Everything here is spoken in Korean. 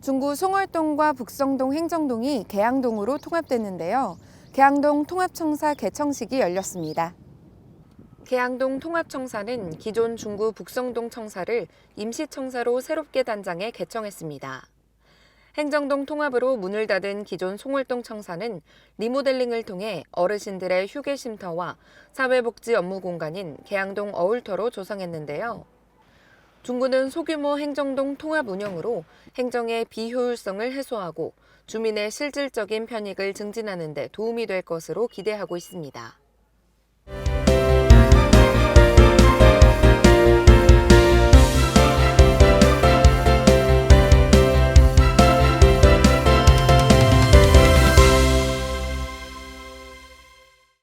중구 송월동과 북성동 행정동이 계양동으로 통합됐는데요. 계양동 통합청사 개청식이 열렸습니다. 계양동 통합청사는 기존 중구 북성동 청사를 임시청사로 새롭게 단장해 개청했습니다. 행정동 통합으로 문을 닫은 기존 송월동 청사는 리모델링을 통해 어르신들의 휴게 쉼터와 사회복지 업무 공간인 계양동 어울터로 조성했는데요. 중구는 소규모 행정동 통합 운영으로 행정의 비효율성을 해소하고 주민의 실질적인 편익을 증진하는 데 도움이 될 것으로 기대하고 있습니다.